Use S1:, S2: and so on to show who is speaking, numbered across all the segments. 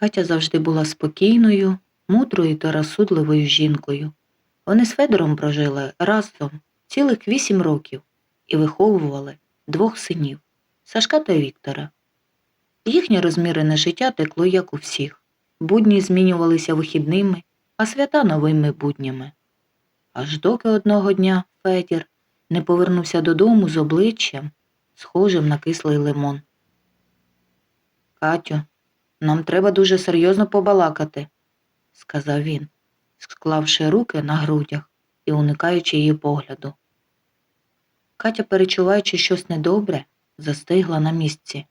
S1: Катя завжди була спокійною, мудрою та розсудливою жінкою. Вони з Федором прожили разом цілих вісім років і виховували двох синів Сашка та Віктора. Їхнє розмірене життя текло як у всіх. Будні змінювалися вихідними, а свята новими буднями. Аж доки одного дня Федір не повернувся додому з обличчям, схожим на кислий лимон. Катю, нам треба дуже серйозно побалакати, сказав він, склавши руки на грудях і уникаючи її погляду. Катя, перечуваючи щось недобре, застигла на місці.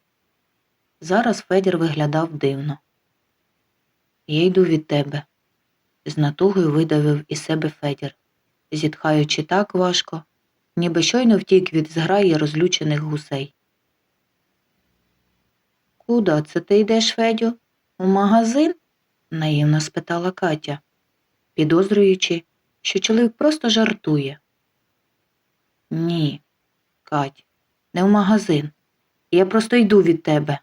S1: Зараз Федір виглядав дивно. Я йду від тебе, з натугою видавив із себе Федір, зітхаючи так важко, ніби щойно втік від зграї розлючених гусей. Куда це ти йдеш, Федю? У магазин? наївно спитала Катя, підозрюючи, що чоловік просто жартує. Ні, Кать, не в магазин. Я просто йду від тебе.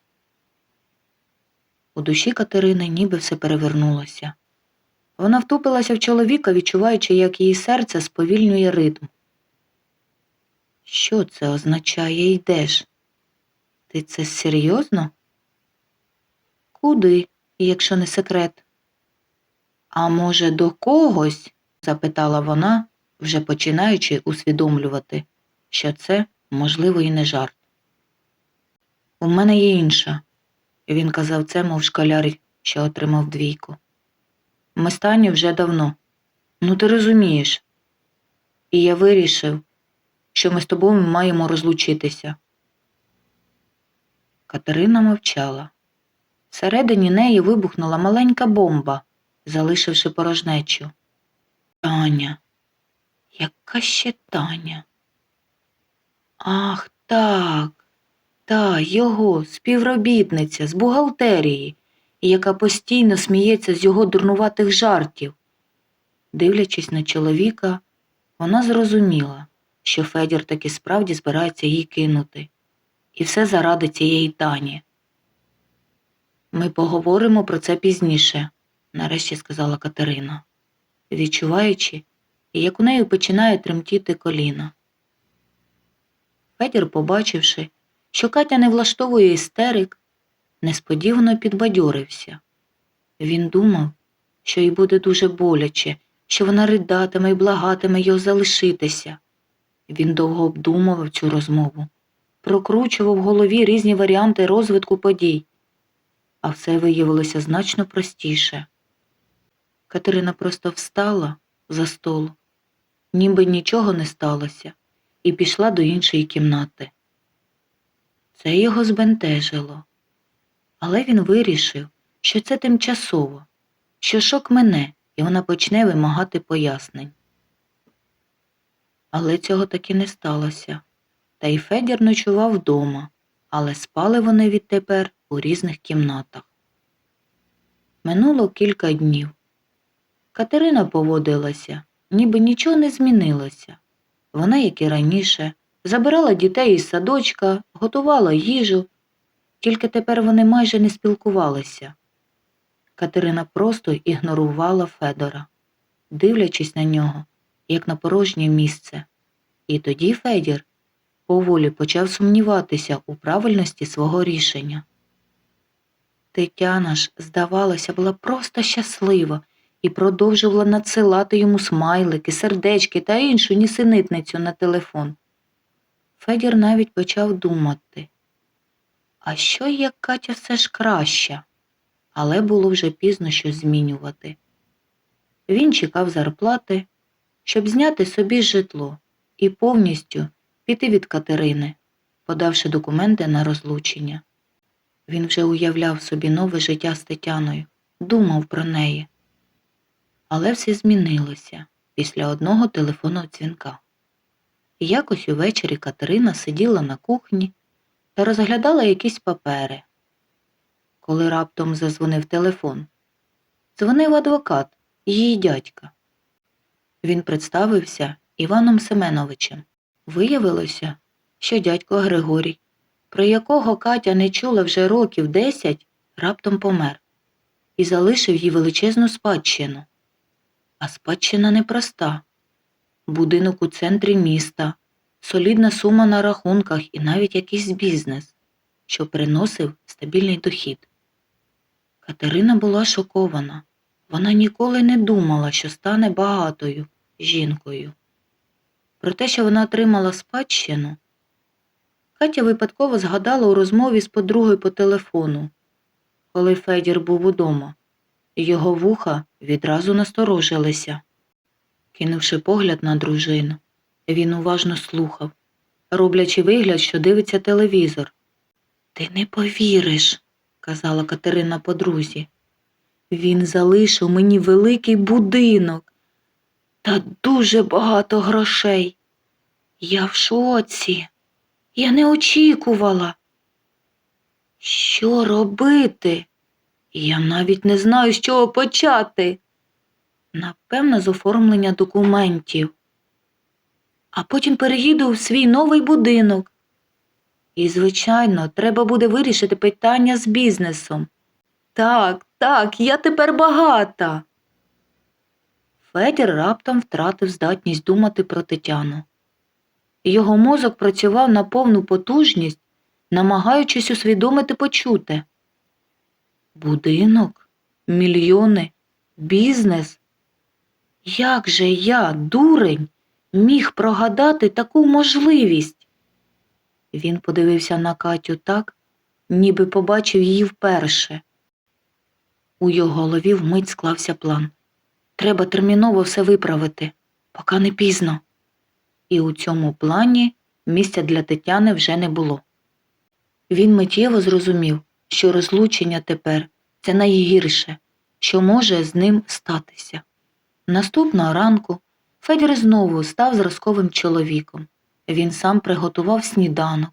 S1: У душі Катерини ніби все перевернулося. Вона втупилася в чоловіка, відчуваючи, як її серце сповільнює ритм. Що це означає йдеш? Ти це серйозно? Куди, якщо не секрет? А може, до когось? запитала вона, вже починаючи усвідомлювати, що це, можливо, і не жарт. У мене є інша. Він казав це, мов школяр, що отримав двійку. Ми стані вже давно. Ну, ти розумієш. І я вирішив, що ми з тобою маємо розлучитися. Катерина мовчала. Всередині неї вибухнула маленька бомба, залишивши порожнечу. Таня, яка ще Таня? Ах, так, та його співробітниця з бухгалтерії, яка постійно сміється з його дурнуватих жартів. Дивлячись на чоловіка, вона зрозуміла, що Федір таки справді збирається її кинути. І все заради цієї Тані. Ми поговоримо про це пізніше, нарешті сказала Катерина, відчуваючи, як у неї починає тремтіти коліна. Федір, побачивши, що Катя не влаштовує істерик, несподівано підбадьорився. Він думав, що їй буде дуже боляче, що вона ридатиме і благатиме його залишитися. Він довго обдумував цю розмову, прокручував в голові різні варіанти розвитку подій, а все виявилося значно простіше. Катерина просто встала за столу, ніби нічого не сталося, і пішла до іншої кімнати. Це його збентежило, але він вирішив, що це тимчасово, що шок мене, і вона почне вимагати пояснень. Але цього таки не сталося, та й Федір ночував вдома, але спали вони відтепер у різних кімнатах. Минуло кілька днів. Катерина поводилася, ніби нічого не змінилося. Вона, як і раніше, забирала дітей із садочка, готувала їжу, тільки тепер вони майже не спілкувалися. Катерина просто ігнорувала Федора, дивлячись на нього, як на порожнє місце. І тоді Федір поволі почав сумніватися у правильності свого рішення. Тетяна ж, здавалося, була просто щаслива і продовжувала надсилати йому смайлики, сердечки та іншу нісенітницю на телефон. Федір навіть почав думати, а що як Катя все ж краща? Але було вже пізно щось змінювати. Він чекав зарплати, щоб зняти собі житло і повністю піти від Катерини, подавши документи на розлучення. Він вже уявляв собі нове життя з Тетяною, думав про неї. Але все змінилося після одного телефонного дзвінка. Якось увечері Катерина сиділа на кухні та розглядала якісь папери. Коли раптом зазвонив телефон, дзвонив адвокат, її дядька. Він представився Іваном Семеновичем. Виявилося, що дядько Григорій, про якого Катя не чула вже років десять, раптом помер. і залишив їй величезну спадщину. А спадщина непроста. Будинок у центрі міста, солідна сума на рахунках і навіть якийсь бізнес, що приносив стабільний дохід. Катерина була шокована. Вона ніколи не думала, що стане багатою жінкою. Про те, що вона отримала спадщину, Катя випадково згадала у розмові з подругою по телефону, коли Федір був удома. Його вуха відразу насторожилися. Кинувши погляд на дружину, він уважно слухав, роблячи вигляд, що дивиться телевізор. Ти не повіриш, казала Катерина подрузі. Він залишив мені великий будинок та дуже багато грошей. Я в шоці. Я не очікувала. Що робити? Я навіть не знаю, з чого почати. Напевно, з оформлення документів. А потім переїду в свій новий будинок. І, звичайно, треба буде вирішити питання з бізнесом. Так, так, я тепер багата. Федір раптом втратив здатність думати про Тетяну. Його мозок працював на повну потужність, намагаючись усвідомити почуте. Будинок, мільйони, бізнес. Як же я, дурень, міг прогадати таку можливість? Він подивився на Катю так, ніби побачив її вперше. У його голові вмить склався план. Треба терміново все виправити, поки не пізно. І у цьому плані місця для Тетяни вже не було. Він миттєво зрозумів, що розлучення тепер це найгірше, що може з ним статися. Наступного ранку Федір знову став зразковим чоловіком. Він сам приготував сніданок,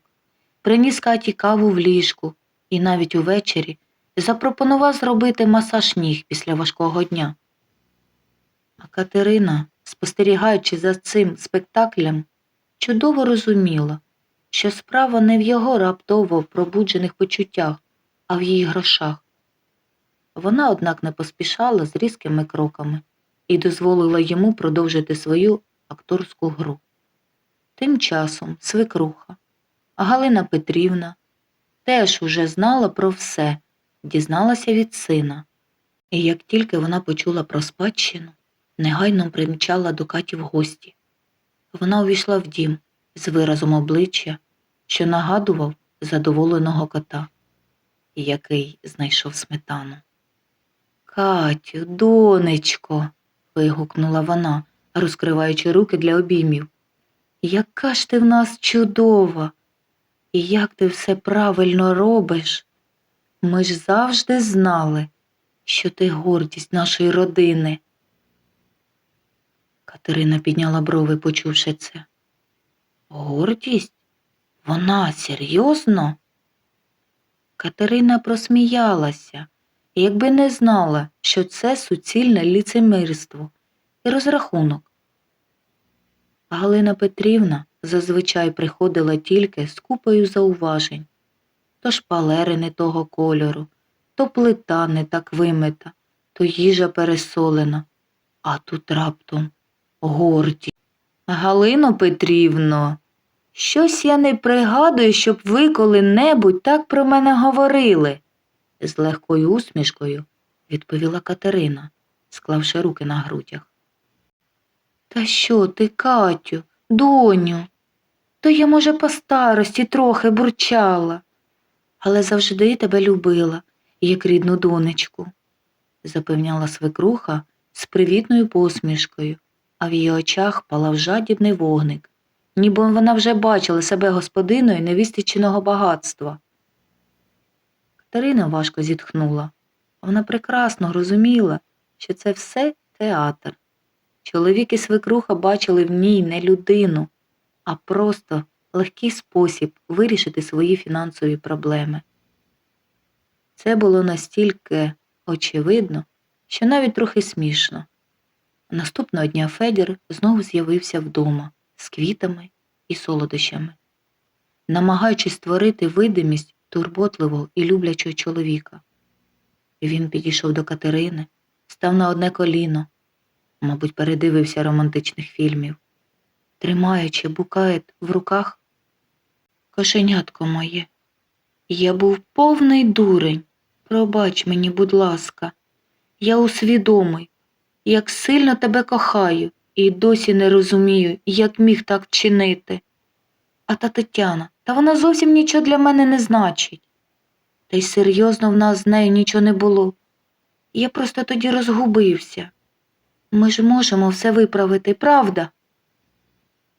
S1: приніс Каті каву в ліжку і навіть увечері запропонував зробити масаж ніг після важкого дня. А Катерина, спостерігаючи за цим спектаклем, чудово розуміла, що справа не в його раптово пробуджених почуттях, а в її грошах. Вона, однак, не поспішала з різкими кроками і дозволила йому продовжити свою акторську гру. Тим часом свекруха, Галина Петрівна теж уже знала про все, дізналася від сина. І як тільки вона почула про спадщину, негайно примчала до Каті в гості. Вона увійшла в дім з виразом обличчя, що нагадував задоволеного кота, який знайшов сметану. Катю, донечко, вигукнула вона, розкриваючи руки для обіймів. Яка ж ти в нас чудова, і як ти все правильно робиш. Ми ж завжди знали, що ти гордість нашої родини. Катерина підняла брови, почувши це. Гордість? Вона серйозно? Катерина просміялася, якби не знала, що це суцільне ліцемирство і розрахунок. Галина Петрівна зазвичай приходила тільки з купою зауважень то шпалери не того кольору, то плита не так вимита, то їжа пересолена, а тут раптом горді. Галино Петрівно, щось я не пригадую, щоб ви коли-небудь так про мене говорили, з легкою усмішкою відповіла Катерина, склавши руки на грудях. Та що ти, Катю, доню? То я, може, по старості трохи бурчала, але завжди тебе любила, як рідну донечку, запевняла свекруха з привітною посмішкою, а в її очах палав жадібний вогник, ніби вона вже бачила себе господиною невістичиного багатства. Катерина важко зітхнула. Вона прекрасно розуміла, що це все театр. Чоловік і свекруха бачили в ній не людину, а просто легкий спосіб вирішити свої фінансові проблеми. Це було настільки очевидно, що навіть трохи смішно. Наступного дня Федір знову з'явився вдома з квітами і солодощами, намагаючись створити видимість турботливого і люблячого чоловіка. Він підійшов до Катерини, став на одне коліно, мабуть, передивився романтичних фільмів, тримаючи букет в руках. Кошенятко моє, я був повний дурень. Пробач мені, будь ласка, я усвідомий, як сильно тебе кохаю, і досі не розумію, як міг так вчинити. А та Тетяна, та вона зовсім нічого для мене не значить. Та й серйозно в нас з нею нічого не було. Я просто тоді розгубився. Ми ж можемо все виправити, правда?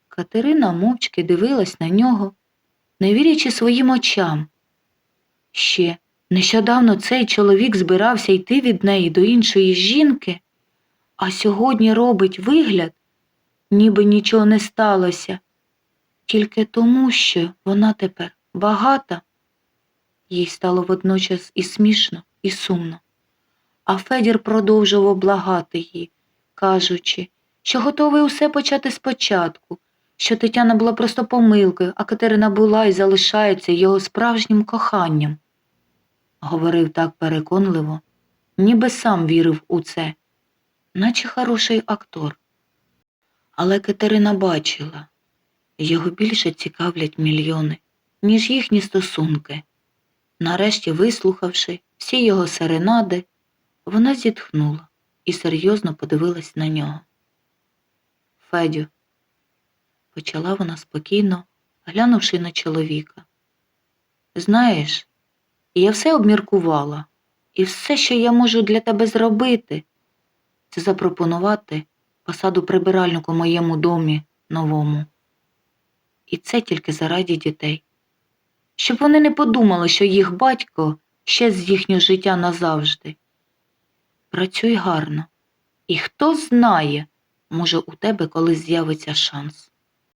S1: Катерина мовчки дивилась на нього, не вірячи своїм очам. Ще нещодавно цей чоловік збирався йти від неї до іншої жінки, а сьогодні робить вигляд, ніби нічого не сталося, тільки тому, що вона тепер багата. Їй стало водночас і смішно, і сумно. А Федір продовжував благати її, кажучи, що готовий усе почати спочатку, що Тетяна була просто помилкою, а Катерина була і залишається його справжнім коханням. Говорив так переконливо, ніби сам вірив у це, наче хороший актор. Але Катерина бачила, його більше цікавлять мільйони, ніж їхні стосунки. Нарешті, вислухавши всі його серенади, вона зітхнула і серйозно подивилась на нього. Федю, почала вона спокійно, глянувши на чоловіка. Знаєш, я все обміркувала, і все, що я можу для тебе зробити, це запропонувати посаду прибиральнику моєму домі новому. І це тільки заради дітей. Щоб вони не подумали, що їх батько ще з їхнього життя назавжди. Працюй гарно, і хто знає, може, у тебе колись з'явиться шанс.